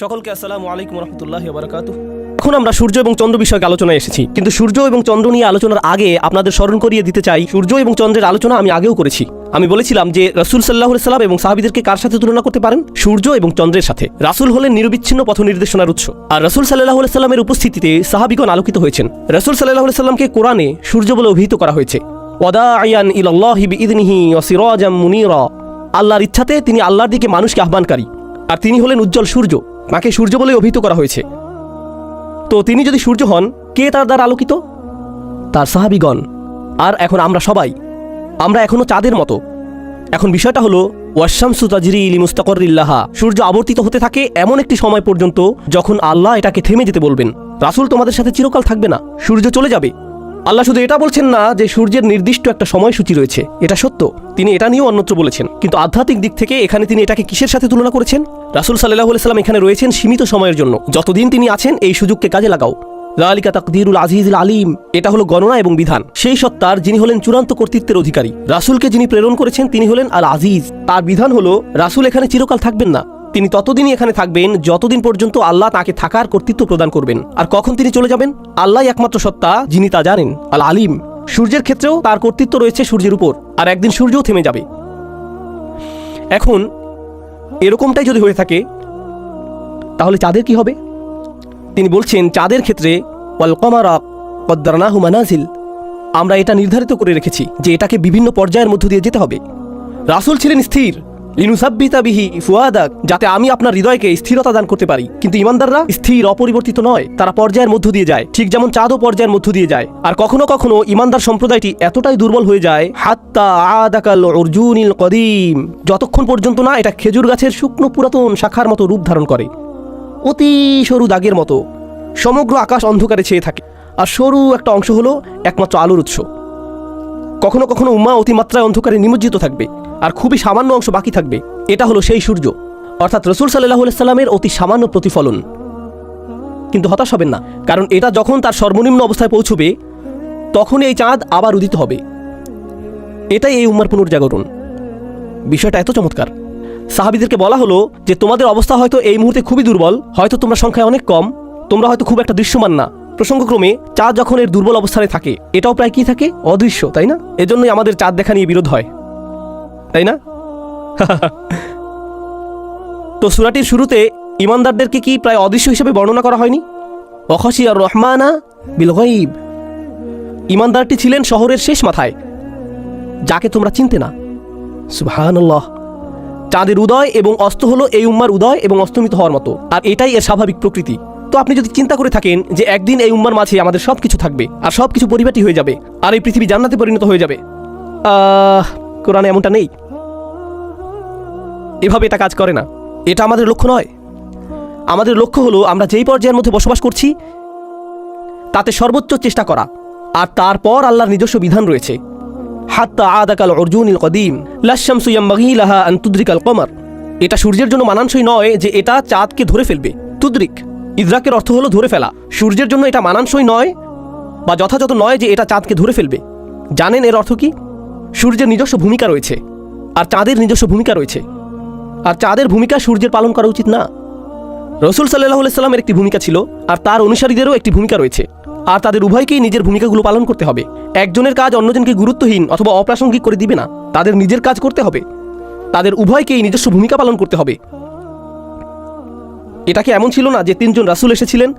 সকলকে আসসালামু আলাইকুম রহমতুল্লাহ বারকাত এখন আমরা সূর্য এবং চন্দ্র বিষয়ক আলোচনায় এসেছি। কিন্তু সূর্য এবং চন্দ্র নিয়ে আলোচনার আগে আপনাদের স্মরণ করিয়ে দিতে চাই, সূর্য এবং চন্দ্রের আলোচনা আমি আগেও করেছি। আমি বলেছিলাম যে রাসুল সাল্লাহ সাল্লাম এবং সাহাবিদেরকে কার সাথে তুলনা করতে পারেন? সূর্য এবং চন্দ্রের সাথে। রাসুল হলেন নিরবিচ্ছিন্ন পথ নির্দেশনার উৎস। আর রাসুল সাল্লাহ সাল্লামের উপস্থিতিতে সাহাবিগণ আলোকিত হয়েছেন। রাসুল সাল্লাহ সাল্লামকে কোরআনে সূর্য বলে অভিহিত করা হয়েছে। আল্লাহর ইচ্ছাতে তিনি আল্লাহর দিকে মানুষকে আহ্বানকারী। আর তিনি হলেন উজ্জ্বল সূর্য। তাকে সূর্য বলে অভিহিত করা হয়েছে। তো তিনি যদি সূর্য হন, কে তার দ্বারা আলোকিত? তার সাহাবিগণ। আর এখন আমরা সবাই। আমরা এখনও চাঁদের মতো। এখন বিষয়টা হলো ওয়াশামসু তাজরি ইলি মুস্তাকরিল্লাহা সূর্য আবর্তিত হতে থাকে এমন একটি সময় পর্যন্ত যখন আল্লাহ এটাকে থেমে যেতে বলবেন। রাসূল তোমাদের সাথে চিরকাল থাকবে না। সূর্য চলে যাবে। আল্লাহ শুধু এটা বলছেন না যে সূর্যের নির্দিষ্ট একটা সময়সূচি রয়েছে, এটা সত্য। তিনি এটা নিয়েও অন্যত্র বলেছেন। কিন্তু আধ্যাত্মিক দিক থেকে এখানে তিনি এটাকে কিসের সাথে তুলনা করেছেন? রাসুল সাল্লাহ সাল্লাম এখানে রয়েছেন সীমিত সময়ের জন্য। যতদিন তিনি আছেন, এই সুযোগকে কাজে লাগাও। লালিকা তাকদিরুল আজিজুল আলিম, এটা হলো গণনা এবং বিধান। সেই সত্তার যিনি হলেন চূড়ান্ত কর্তৃত্বের অধিকারী। রাসুলকে যিনি প্রেরণ করেছেন, তিনি হলেন আল আজিজ তার বিধান হলো, রাসূল এখানে চিরকাল থাকবেন না। তিনি ততদিনই এখানে থাকবেন, যতদিন পর্যন্ত আল্লাহ তাকে থাকার কর্তৃত্ব প্রদান করবেন। আর কখন তিনি চলে যাবেন? আল্লাহ একমাত্র সত্তা, যিনি তা জানেন আল আলিম সূর্যের ক্ষেত্রেও তার কর্তৃত্ব রয়েছে সূর্যের উপর, আর একদিন সূর্যও থেমে যাবে। এখন, এরকমটাই যদি হয়ে থাকে, তাহলে চাঁদের কি হবে? তিনি বলছেন, চাঁদের ক্ষেত্রে মানাজিল, আমরা এটা নির্ধারিত করে রেখেছি যে এটাকে বিভিন্ন পর্যায়ের মধ্য দিয়ে যেতে হবে। রাসুল ছিলেন স্থির। লিনুসাব্বিতা বিহি ফুয়াদাক, যাতে আমি আপনার হৃদয়কে স্থিরতা দান করতে পারি। কিন্তু ইমানদাররা স্থির, অপরিবর্তিত নয়, তারা পর্যায়ের মধ্য দিয়ে যায়। ঠিক যেমন চাঁদও পর্যায়ের মধ্য দিয়ে যায়। আর কখনো কখনো ইমানদার সম্প্রদায়টি এতটাই দুর্বল হয়ে যায়, হাত্তা আদাকাল অর্জুনিল কদিম, যতক্ষণ পর্যন্ত না এটা খেজুর গাছের শুকনো পুরাতন শাখার মতো রূপ ধারণ করে। অতি সরু দাগের মতো। সমগ্র আকাশ অন্ধকারে ছেয়ে থাকে। আর সরু একটা অংশ হলো একমাত্র আলোর উৎস। কখনো কখনো উম্মা অতিমাত্রায় অন্ধকারে নিমজ্জিত থাকবে। আর খুবই সামান্য অংশ বাকি থাকবে। এটা হলো সেই সূর্য। অর্থাৎ রসুল সাল্লাহ সাল্লামের অতি সামান্য প্রতিফলন। কিন্তু হতাশ হবেন না, কারণ এটা যখন তার সর্বনিম্ন অবস্থায় পৌঁছবে তখন এই চাঁদ আবার উদিত হবে। এটাই এই উম্মার পুনর্জাগরণ। বিষয়টা এত চমৎকার। সাহাবিদেরকে বলা হলো যে, তোমাদের অবস্থা হয়তো এই মুহূর্তে খুবই দুর্বল, হয়তো তোমরা সংখ্যায় অনেক কম, তোমরা হয়তো খুব একটা দৃশ্যমান না। প্রসঙ্গক্রমে, চাঁদ যখন এর দুর্বল অবস্থানে থাকে, এটাও প্রায় কি থাকে? অদৃশ্য, তাই না? এজন্যই আমাদের চাঁদ দেখা নিয়ে বিরোধ হয়। তাই না? তো সুরাটির শুরুতে ইমানদারদেরকে কি প্রায় অদৃশ্য হিসেবে বর্ণনা করা হয়নি? অখসি আর রহমানা বিল ইমানদারটি ছিলেন শহরের শেষ মাথায়, যাকে তোমরা চিনতে না। সুবহানাল্লাহ। চাঁদের উদয় এবং অস্ত হলো এই উম্মার উদয় এবং অস্তমিত হওয়ার মতো, আর এটাই এর স্বাভাবিক প্রকৃতি। তো আপনি যদি চিন্তা করে থাকেন যে একদিন এই উম্মার মাঝে আমাদের সব কিছু থাকবে, আর সব কিছু পরিপাটি হয়ে যাবে, আর এই পৃথিবী জান্নাতে পরিণত হয়ে যাবে কোরআনে এমনটা নেই। এভাবে এটা কাজ করে না। এটা আমাদের লক্ষ্য নয়। আমাদের লক্ষ্য হলো আমরা যেই পর্যায়ের মধ্যে বসবাস করছি, তাতে সর্বোচ্চ চেষ্টা করা। আর তারপর আল্লাহর নিজস্ব বিধান রয়েছে। হাত্তা আদাকাল অর্জুনিল কদিম লাশামসু ইয়ামবাগি লাহা আন তুদ্রিকাল কমার। এটা সূর্যের জন্য মানানসই নয় যে এটা চাঁদকে ধরে ফেলবে। তুদ্রিক, ইদ্রাকের অর্থ হলো ধরে ফেলা। সূর্যের জন্য এটা মানানসই নয় বা যথাযথ নয় যে এটা চাঁদকে ধরে ফেলবে। জানেন এর অর্থ কি? সূর্যের নিজস্ব ভূমিকা রয়েছে। আর চাঁদের নিজস্ব ভূমিকা রয়েছে। আর চাঁদের ভূমিকা সূর্যের পালন করা উচিত না। রসুল সাল্লাহ সাল্লামের একটি ভূমিকা ছিল, আর তার অনুসারীদেরও একটি ভূমিকা রয়েছে। আর তাদের উভয়কেই নিজের ভূমিকাগুলো পালন করতে হবে। একজনের কাজ অন্যজনকে গুরুত্বহীন অথবা অপ্রাসঙ্গিক করে দিবে না। তাদের নিজের কাজ করতে হবে। তাদের উভয়কেই নিজস্ব ভূমিকা পালন করতে হবে। এটাকে এমন ছিল না যে তিনজন রাসূল এসেছিলেন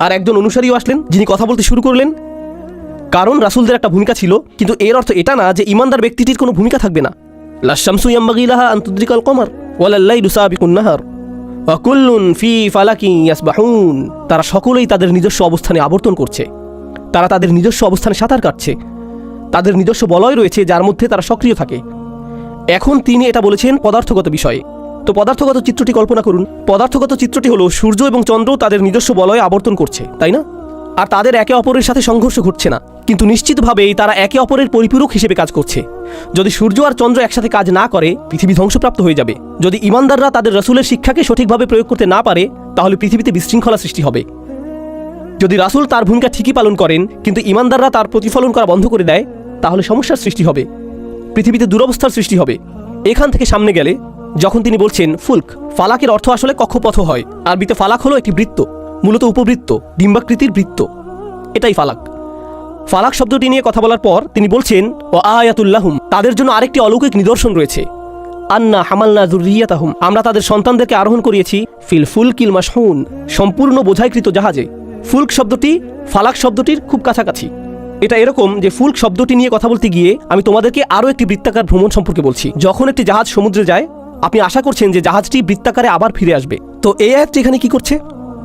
আর একজন অনুসারীও আসলেন যিনি কথা বলতে শুরু করলেন? কারণ রাসূলদের একটা ভূমিকা ছিল, কিন্তু এর অর্থ এটা না যে ইমানদার ব্যক্তিটির কোনো ভূমিকা থাকবে না। লাশামসু ইয়ামবাগি লাহা আন তুদ্রিকাল কমার। ফি ফালাকি তারা সকলেই তাদের নিজস্ব অবস্থানে আবর্তন করছে। তারা তাদের নিজস্ব অবস্থানে সাঁতার কাটছে। তাদের নিজস্ব বলয় রয়েছে যার মধ্যে তারা সক্রিয় থাকে। এখন তিনি এটা বলেছেন পদার্থগত বিষয়ে। তো পদার্থগত চিত্রটি কল্পনা করুন। পদার্থগত চিত্রটি হলো সূর্য এবং চন্দ্র তাদের নিজস্ব বলয়ে আবর্তন করছে, তাই না? আর তাদের একে অপরের সাথে সংঘর্ষ ঘটছে না। কিন্তু নিশ্চিতভাবেই তারা একে অপরের পরিপূরক হিসেবে কাজ করছে। যদি সূর্য আর চন্দ্র একসাথে কাজ না করে, পৃথিবী ধ্বংসপ্রাপ্ত হয়ে যাবে। যদি ইমানদাররা তাদের রসুলের শিক্ষাকে সঠিকভাবে প্রয়োগ করতে না পারে, তাহলে পৃথিবীতে বিশৃঙ্খলা সৃষ্টি হবে। যদি রাসূল তার ভূমিকা ঠিকই পালন করেন, কিন্তু ইমানদাররা তার প্রতিফলন করা বন্ধ করে দেয়, তাহলে সমস্যার সৃষ্টি হবে। পৃথিবীতে দুরবস্থার সৃষ্টি হবে। এখান থেকে সামনে গেলে, যখন তিনি বলছেন, ফুলক, ফালাকের অর্থ আসলে কক্ষপথ হয়। আরবিতে ফালাক হলো একটি বৃত্ত। মূলত উপবৃত্ত, ডিম্বাকৃতির বৃত্ত। এটাই ফালাক। ফালাক শব্দটি নিয়ে কথা বলার পর তিনি বলছেন ও আয়াতুল্লাহুম তাদের জন্য আরেকটি অলৌকিক নিদর্শন রয়েছে। আন্না হামাল্না জুরিয়াতাহুম আমরা তাদের সন্তানদেরকে আরোহণ করিয়েছি, ফিল ফুল ফুলকিল মাসহুন সম্পূর্ণ বোঝাইকৃত জাহাজে। ফুলক শব্দটি ফালাক শব্দটির খুব কাছাকাছি। এটা এরকম যে ফুলক শব্দটি নিয়ে কথা বলতে গিয়ে আমি তোমাদেরকে আরও একটি বৃত্তাকার ভ্রমণ সম্পর্কে বলছি। যখন একটি জাহাজ সমুদ্রে যায়, আপনি আশা করছেন যে জাহাজটি বৃত্তাকারে আবার ফিরে আসবে। তো এই আয়াতটি এখানে কি করছে?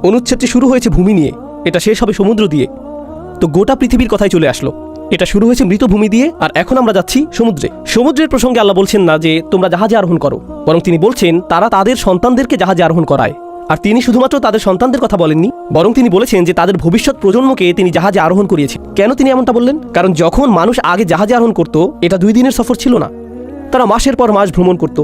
অনুচ্ছেদটি শুরু হয়েছে ভূমি নিয়ে। এটা শেষ হবে সমুদ্র দিয়ে। তো গোটা পৃথিবীর কথাই চলে আসলো। এটা শুরু হয়েছে মৃত ভূমি দিয়ে, আর এখন আমরা যাচ্ছি সমুদ্রে। সমুদ্রের প্রসঙ্গে আল্লাহ বলছেন না যে, তোমরা জাহাজে আরোহণ করো। বরং তিনি বলছেন, তারা তাদের সন্তানদেরকে জাহাজে আরোহণ করায়। আর তিনি শুধুমাত্র তাদের সন্তানদের কথা বলেননি, বরং তিনি বলেছেন যে, তাদের ভবিষ্যৎ প্রজন্মকে তিনি জাহাজে আরোহণ করিয়েছেন কেন তিনি এমনটা বললেন? কারণ যখন মানুষ আগে জাহাজে আরোহণ করত, এটা দুই দিনের সফর ছিল না। তারা মাসের পর মাস ভ্রমণ করত।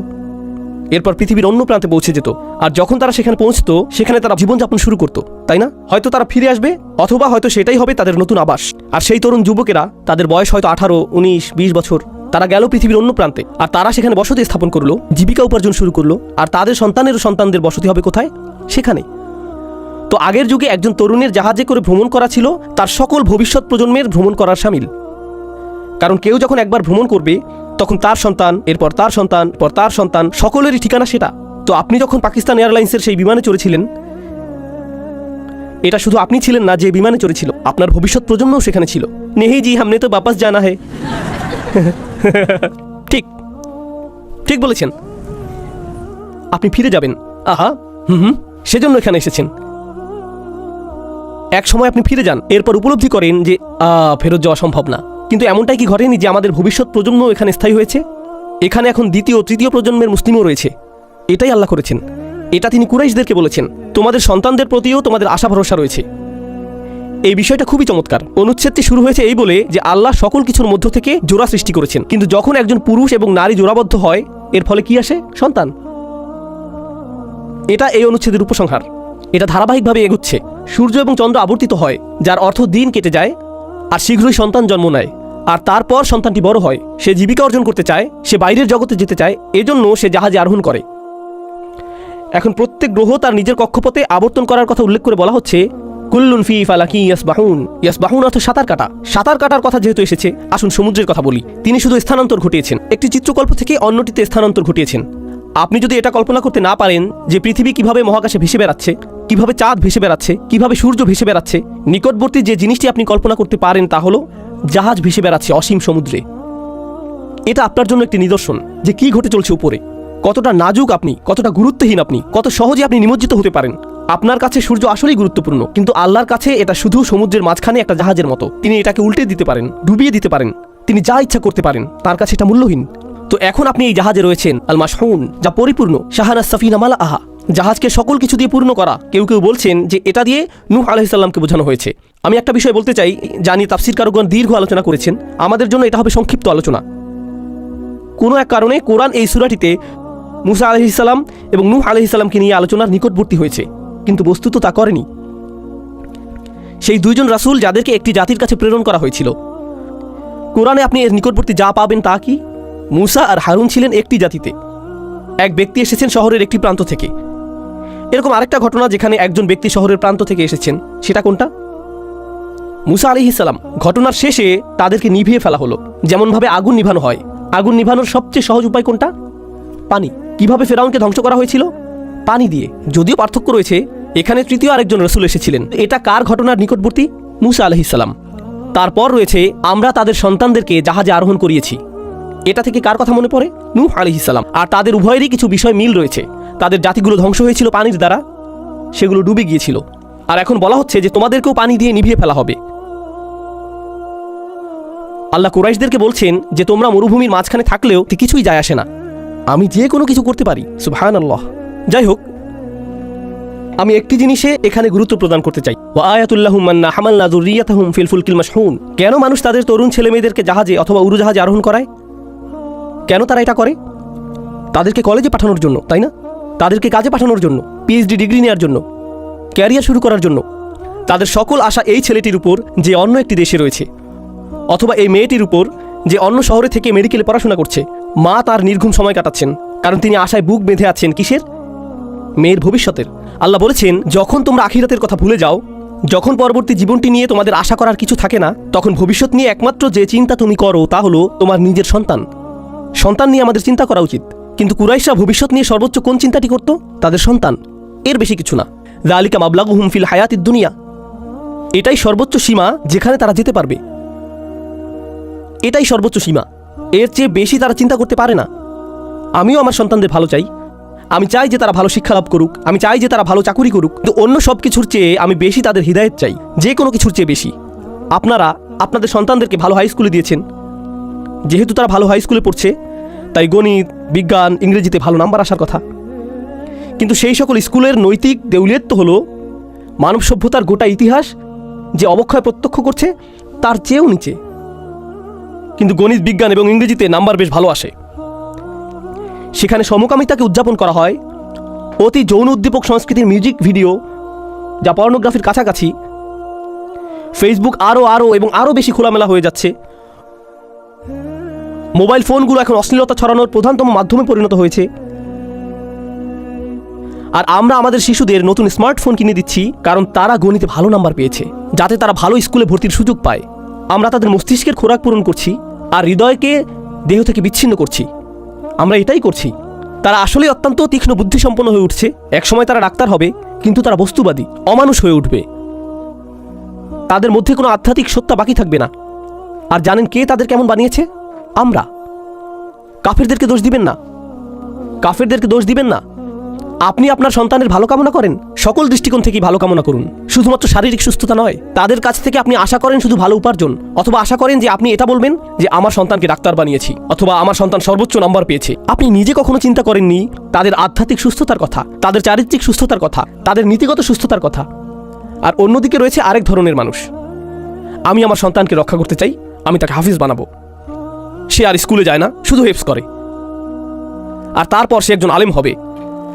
এরপর পৃথিবীর অন্য প্রান্তে পৌঁছে যেত। আর যখন তারা সেখানে পৌঁছতো, সেখানে তারা জীবনযাপন শুরু করতো, তাই না? হয়তো তারা ফিরে আসবে, অথবা হয়তো সেটাই হবে তাদের নতুন আবাস। আর সেই তরুণ যুবকেরা, তাদের বয়স হয়তো আঠারো, উনিশ, বিশ বছর, তারা গেল পৃথিবীর অন্য প্রান্তে। আর তারা সেখানে বসতি স্থাপন করল, জীবিকা উপার্জন শুরু করল, আর তাদের সন্তানের সন্তানদের বসতি হবে কোথায়? সেখানে। তো আগের যুগে একজন তরুণের জাহাজে করে ভ্রমণ করা ছিল, তার সকল ভবিষ্যৎ প্রজন্মের ভ্রমণ করার সামিল। কারণ কেউ যখন একবার ভ্রমণ করবে তখন তার সন্তান, এরপর তার সন্তান পর তার সন্তান, সকলেরই ঠিকানা সেটা। তো আপনি যখন পাকিস্তান এয়ারলাইন্সের সেই বিমানে চড়েছিলেন, এটা শুধু আপনি ছিলেন না, যে বিমানে চড়েছিল, আপনার ভবিষ্যৎ প্রজন্মও সেখানে ছিল। নেহি জি, হামনে তো বাপাস জানা হে। ঠিক ঠিক বলেছেন। আপনি ফিরে যাবেন। আহা, হুম হুম, সেজন্য এখানে এসেছেন। এক সময় আপনি ফিরে যান, এরপর উপলব্ধি করেন যে ফেরত যাওয়া সম্ভব না। কিন্তু এমনটাই কি ঘটেনি যে আমাদের ভবিষ্যৎ প্রজন্ম এখানে স্থায়ী হয়েছে? এখানে এখন দ্বিতীয় তৃতীয় প্রজন্মের মুসলিমও রয়েছে। এটাই আল্লাহ করেছেন। এটা তিনি কুরাইশদেরকে বলেছেন। তোমাদের সন্তানদের প্রতিও তোমাদের আশা ভরসা রয়েছে। এই বিষয়টা খুবই চমৎকার। অনুচ্ছেদটি শুরু হয়েছে এই বলে যে আল্লাহ সকল কিছুর মধ্য থেকে জোড়া সৃষ্টি করেছেন। কিন্তু যখন একজন পুরুষ এবং নারী জোড়াবদ্ধ হয়, এর ফলে কি আসে? সন্তান। এটা এই অনুচ্ছেদের উপসংহার। এটা ধারাবাহিকভাবে এগুচ্ছে। সূর্য এবং চন্দ্র আবর্তিত হয়, যার অর্থ দিন কেটে যায়, আর শীঘ্রই সন্তান জন্ম নেয়। আর তারপর সন্তানটি বড় হয়। সে জীবিকা অর্জন করতে চায়, সে বাইরের জগতে যেতে চায়, এজন্য সে জাহাজে আরোহণ করে। এখন প্রত্যেক গ্রহ তার নিজের কক্ষপথে আবর্তন করার কথা উল্লেখ করে বলা হচ্ছে, কুল্লুন ফি ফালাকি ইয়াসবাহুন। ইয়াসবাহুন অর্থ সাঁতার কাটা। সাঁতার কাটার কথা যেহেতু এসেছে, আসুন সমুদ্রের কথা বলি। তিনি শুধু স্থানান্তর ঘটিয়েছেন। একটি চিত্রকল্প থেকে অন্যটিতে স্থানান্তর ঘটিয়েছেন। আপনি যদি এটা কল্পনা করতে না পারেন যে পৃথিবী কীভাবে মহাকাশে ভেসে বেড়াচ্ছে, কীভাবে চাঁদ ভেসে বেড়াচ্ছে, কীভাবে সূর্য ভেসে বেড়াচ্ছে, নিকটবর্তী যে জিনিসটি আপনি কল্পনা করতে পারেন তা হলো জাহাজ ভেসে বেড়াচ্ছে অসীম সমুদ্রে। এটা আপনার জন্য একটি নিদর্শন যে কি ঘটে চলছে উপরে। কতটা নাজুক আপনি, কতটা গুরুত্বহীন আপনি, কত সহজে আপনি নিমজ্জিত হতে পারেন। আপনার কাছে সূর্য আসলেই গুরুত্বপূর্ণ, কিন্তু আল্লাহর কাছে এটা শুধু সমুদ্রের মাঝখানে একটা জাহাজের মতো। তিনি এটাকে উল্টে দিতে পারেন, ডুবিয়ে দিতে পারেন। তিনি যা ইচ্ছা করতে পারেন, তার কাছে এটা মূল্যহীন। তো এখন আপনি এই জাহাজে রয়েছেন আল মাসহুন যা পরিপূর্ণ শাহানা সাফিনা মালা আহা জাহাজকে সকল কিছু দিয়ে পূর্ণ করা। কেউ কেউ বলছেন যে এটা দিয়ে নূহ আলাইসাল্লামকে বোঝানো হয়েছে। আমি একটা বিষয় বলতে চাই, জানি তাফসির কারকগণ দীর্ঘ আলোচনা করেছেন। আমাদের জন্য এটা হবে সংক্ষিপ্ত আলোচনা। কোনো এক কারণে কোরআন এই সুরাটিতে মুসা আলহিসাল্লাম এবং নূহ আলহিসাল্লামকে নিয়ে আলোচনার নিকটবর্তী হয়েছে, কিন্তু বস্তুত তা করেনি। সেই দুইজন রাসূল যাদেরকে একটি জাতির কাছে প্রেরণ করা হয়েছিল। কোরআনে আপনি এর নিকটবর্তী যা পাবেন তা কি? মুসা আর হারুন ছিলেন একটি জাতিতে। এক ব্যক্তি এসেছেন শহরের একটি প্রান্ত থেকে। এরকম আরেকটা ঘটনা যেখানে একজন ব্যক্তি শহরের প্রান্ত থেকে এসেছেন। সেটা কোনটা? মুসা আলিহিসাল্লাম ঘটনার শেষে তাদেরকে নিভিয়ে ফেলা হলো। যেমনভাবে আগুন নিভানো হয়। আগুন নিভানোর সবচেয়ে সহজ উপায় কোনটা? পানি। কীভাবে ফেরাউনকে ধ্বংস করা হয়েছিল? পানি দিয়ে। যদিও পার্থক্য রয়েছে, এখানে তৃতীয় আরেকজন রসুল এসেছিলেন। এটা কার ঘটনার নিকটবর্তী? মুসা আলহিসাল্লাম তারপর রয়েছে, আমরা তাদের সন্তানদেরকে জাহাজে আরোহণ করিয়েছি। এটা থেকে কার কথা মনে পড়ে? নূহ আলহিসাল্লাম আর তাদের উভয়েরই কিছু বিষয় মিল রয়েছে। তাদের জাতিগুলো ধ্বংস হয়েছিল পানির দ্বারা, সেগুলো ডুবে গিয়েছিল। আর এখন বলা হচ্ছে যে তোমাদেরকেও পানি দিয়ে নিভিয়ে ফেলা হবে। আল্লাহ কুরাইশদেরকে বলছেন যে তোমরা মরুভূমির মাঝখানে থাকলেও কিছুই যায় আসে না। আমি যে কোনো কিছু করতে পারি। সুবহান আল্লাহ যাই হোক, আমি একটি জিনিসে এখানে গুরুত্ব প্রদান করতে চাই। ওয়া আয়াতুল্লাহুম মান্না হামালনা যুররিয়াতাহুম ফিল ফুলকিল মাশহুন। কেন মানুষ তাদের তরুণ ছেলে মেয়েদেরকে জাহাজে অথবা উড়োজাহাজে আরোহণ করায়? কেন তারা এটা করে? তাদেরকে কলেজে পাঠানোর জন্য, তাই না? তাদেরকে কাজে পাঠানোর জন্য পিএইচডি ডিগ্রি নেওয়ার জন্য ক্যারিয়ার শুরু করার জন্য। তাদের সকল আশা এই ছেলেটির উপর যে অন্য একটি দেশে রয়েছে। অথবা এই মেয়েটির উপর যে অন্য শহরে থেকে মেডিকেলে পড়াশোনা করছে, মা তার নির্ঘুম সময় কাটাচ্ছেন, কারণ তিনি আশায় বুক বেঁধে আছেন কিসের? মেয়ের ভবিষ্যতের। আল্লাহ বলেছেন, যখন তোমরা আখিরাতের কথা ভুলে যাও, যখন পরবর্তী জীবনটি নিয়ে তোমাদের আশা করার কিছু থাকে না, তখন ভবিষ্যৎ নিয়ে একমাত্র যে চিন্তা তুমি করো তা হলো তোমার নিজের সন্তান। সন্তান নিয়ে আমাদের চিন্তা করা উচিত। কিন্তু কুরাইশরা ভবিষ্যৎ নিয়ে সর্বোচ্চ কোন চিন্তাটি করত? তাদের সন্তান। এর বেশি কিছু না। জালিকা মাবলাগু হুমফিল হায়াতির দুনিয়া। এটাই সর্বোচ্চ সীমা যেখানে তারা যেতে পারবে। এটাই সর্বোচ্চ সীমা। এর চেয়ে বেশি তারা চিন্তা করতে পারে না। আমিও আমার সন্তানদের ভালো চাই। আমি চাই যে তারা ভালো শিক্ষা লাভ করুক। আমি চাই যে তারা ভালো চাকুরি করুক। কিন্তু অন্য সব কিছুর চেয়ে আমি বেশি তাদের হৃদায়ত চাই। যে কোনো কিছুর চেয়ে বেশি। আপনারা আপনাদের সন্তানদেরকে ভালো হাই স্কুলে দিয়েছেন। যেহেতু তারা ভালো হাই স্কুলে পড়ছে তাই গণিত, বিজ্ঞান, ইংরেজিতে ভালো নাম্বার আসার কথা। কিন্তু সেই সকল স্কুলের নৈতিক দেউলিয়ত্ব হলো মানব সভ্যতার গোটা ইতিহাস যে অবক্ষয় প্রত্যক্ষ করছে, তার চেয়েও নিচে। কিন্তু গণিত, বিজ্ঞান এবং ইংরেজিতে নাম্বার বেশ ভালো আসে। সেখানে সমকামিতাকে উদযাপন করা হয়। অতি যৌন উদ্দীপক সংস্কৃতির মিউজিক ভিডিও, যা পর্নোগ্রাফির কাছাকাছি। ফেসবুক আরও আরও এবং আরও বেশি খোলামেলা হয়ে যাচ্ছে। মোবাইল ফোনগুলো এখন অশ্লীলতা ছড়ানোর প্রধানতম মাধ্যমে পরিণত হয়েছে। আর আমরা আমাদের শিশুদের নতুন স্মার্টফোন কিনে দিচ্ছি কারণ তারা গণিতে ভালো নাম্বার পেয়েছে, যাতে তারা ভালো স্কুলে ভর্তির সুযোগ পায়। আমরা তাদের মস্তিষ্কের খোরাক পূরণ করছি আর হৃদয়কে দেহ থেকে বিচ্ছিন্ন করছি। আমরা এটাই করছি। তারা আসলে অত্যন্ত তীক্ষ্ণ বুদ্ধিসম্পন্ন হয়ে উঠছে। একসময় তারা ডাক্তার হবে, কিন্তু তারা বস্তুবাদী, অমানুষ হয়ে উঠবে। তাদের মধ্যে কোনো আধ্যাত্মিক সত্তা বাকি থাকবে না। আর জানেন কে তাদের কেমন বানিয়েছে? আমরা। কাফেরদেরকে দোষ দিবেন না। কাফেরদেরকে দোষ দিবেন না। আপনি আপনার সন্তানের ভালো কামনা করেন। সকল দৃষ্টিকোণ থেকে ভালো কামনা করুন। শুধুমাত্র শারীরিক সুস্থতা নয়, তাদের কাছ থেকে আপনি আশা করেন শুধু ভালো উপার্জন। অথবা আশা করেন যে আপনি এটা বলবেন যে, আমার সন্তানকে ডাক্তার বানিয়েছি। অথবা, আমার সন্তান সর্বোচ্চ নাম্বার পেয়েছে। আপনি নিজে কখনো চিন্তা করেননি তাদের আধ্যাত্মিক সুস্থতার কথা, তাদের চারিত্রিক সুস্থতার কথা, তাদের নীতিগত সুস্থতার কথা? আর অন্যদিকে রয়েছে আরেক ধরনের মানুষ। আমি আমার সন্তানকে রক্ষা করতে চাই, আমি তাকে হাফিজ বানাবো। সে আর স্কুলে যায় না, শুধু হেফস করে। আর তারপর সে একজন আলেম হবে।